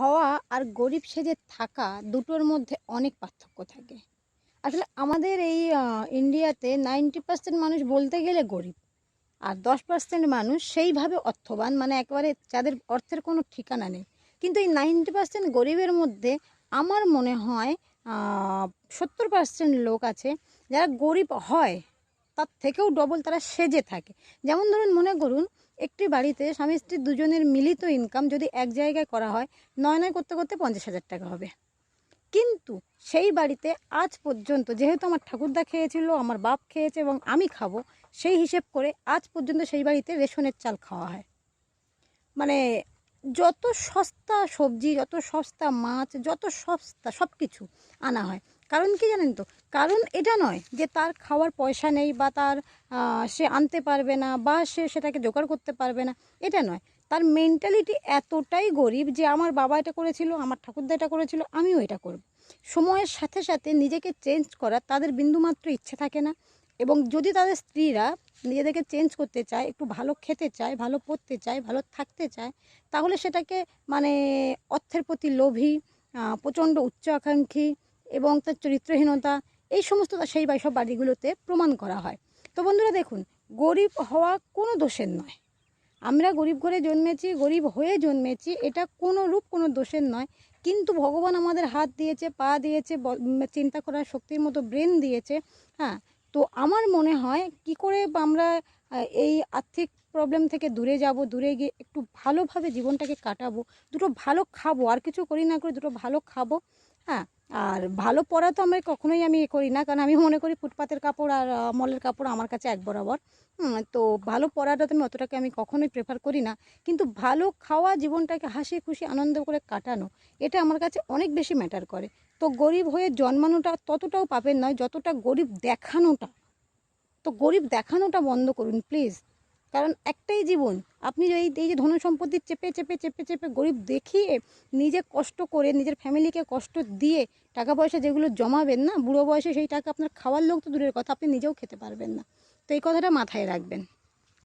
হওয়া আর গরিব সেজে থাকা দুটোর মধ্যে অনেক পার্থক্য থাকে। আসলে আমাদের এই ইন্ডিয়াতে নাইনটি পার্সেন্ট মানুষ বলতে গেলে গরিব আর দশ পার্সেন্ট মানুষ সেইভাবে অর্থবান মানে একেবারে যাদের অর্থের কোনো ঠিকানা নেই। কিন্তু এই নাইনটি পার্সেন্ট গরিবের মধ্যে আমার মনে হয় সত্তর পার্সেন্ট লোক আছে যারা গরিব হয়, তার থেকেও ডবল তারা সেজে থাকে। যেমন ধরুন মনে করুন একটি বাড়িতে স্বামী স্ত্রী দুজনের মিলিত ইনকাম যদি এক জায়গায় করা হয়, নয় নয় করতে করতে পঞ্চাশ হাজার টাকা হবে। কিন্তু সেই বাড়িতে আজ পর্যন্ত যেহেতু আমার ঠাকুরদা খেয়েছিল, আমার বাপ খেয়েছে এবং আমি খাব, সেই হিসেব করে আজ পর্যন্ত সেই বাড়িতে রেশনের চাল খাওয়া হয়। মানে যত সস্তা সবজি, যত সস্তা মাছ, যত সস্তা সব কিছু আনা হয় কারণ কি জানেন তো? কারণ এটা নয় যে তার খাওয়ার পয়সা নেই বা তার সে আনতে পারবে না বা সে সেটাকে জোগাড় করতে পারবে না, এটা নয়। তার মেন্টালিটি এতটাই গরিব যে আমার বাবা এটা করেছিল, আমার ঠাকুরদা এটা করেছিল, আমিও এটা করব। সময়ের সাথে সাথে নিজেকে চেঞ্জ করার তাদের বিন্দুমাত্র ইচ্ছে থাকে না এবং যদি তাদের স্ত্রীরা নিজেদেরকে চেঞ্জ করতে চায়, একটু ভালো খেতে চায়, ভালো পড়তে চায়, ভালো থাকতে চায়, তাহলে সেটাকে মানে অর্থের প্রতি লোভী প্রচণ্ড উচ্চ আকাঙ্ক্ষী এবং তার চরিত্রহীনতা, এই সমস্ত সেই সব বাড়িগুলোতে প্রমাণ করা হয়। তো বন্ধুরা দেখুন, গরিব হওয়া কোনো দোষের নয়। আমরা গরিব ঘরে জন্মেছি, গরিব হয়ে জন্মেছি, এটা কোনো রূপ, কোনো দোষের নয়। কিন্তু ভগবান আমাদের হাত দিয়েছে, পা দিয়েছে চিন্তা করার শক্তির মতো ব্রেন দিয়েছে হ্যাঁ? তো আমার মনে হয়, কি করে আমরা এই আর্থিক প্রবলেম থেকে দূরে যাব, দূরে গিয়ে একটু ভালোভাবে জীবনটাকে কাটাবো, দুটো ভালো খাব, আর কিছু করি না করে দুটো ভালো খাব হ্যাঁ? আর ভালো পরা তো আমরা কখনোই আমি করি না, কারণ আমি মনে করি ফুটপাতের কাপড় আর মলের কাপড় আমার কাছে এক বরাবর। তো ভালো পরাটা তো আমি অতটাকে আমি কখনোই প্রেফার করি না। কিন্তু ভালো খাওয়া জীবনটাকে হাসি খুশি আনন্দ করে কাটানো, এটা আমার কাছে অনেক বেশি ম্যাটার করে। তো গরিব হয়ে জন্মানোটা ততটাও পাবেন নয়, যতটা গরিব দেখানোটা। তো গরিব দেখানোটা বন্ধ করুন প্লিজ কারণ একটাই জীবন। আপনি এই এই যে ধন সম্পত্তি চেপে চেপে চেপে চেপে গরিব দেখিয়ে নিজে কষ্ট করে, নিজের ফ্যামিলিকে কষ্ট দিয়ে টাকা পয়সা যেগুলো জমাবেন না, বুড়ো বয়সে সেই টাকা আপনার খাওয়ার লোক তো দূরের কথা, আপনি নিজেও খেতে পারবেন না। তো এই কথাটা মাথায় রাখবেন।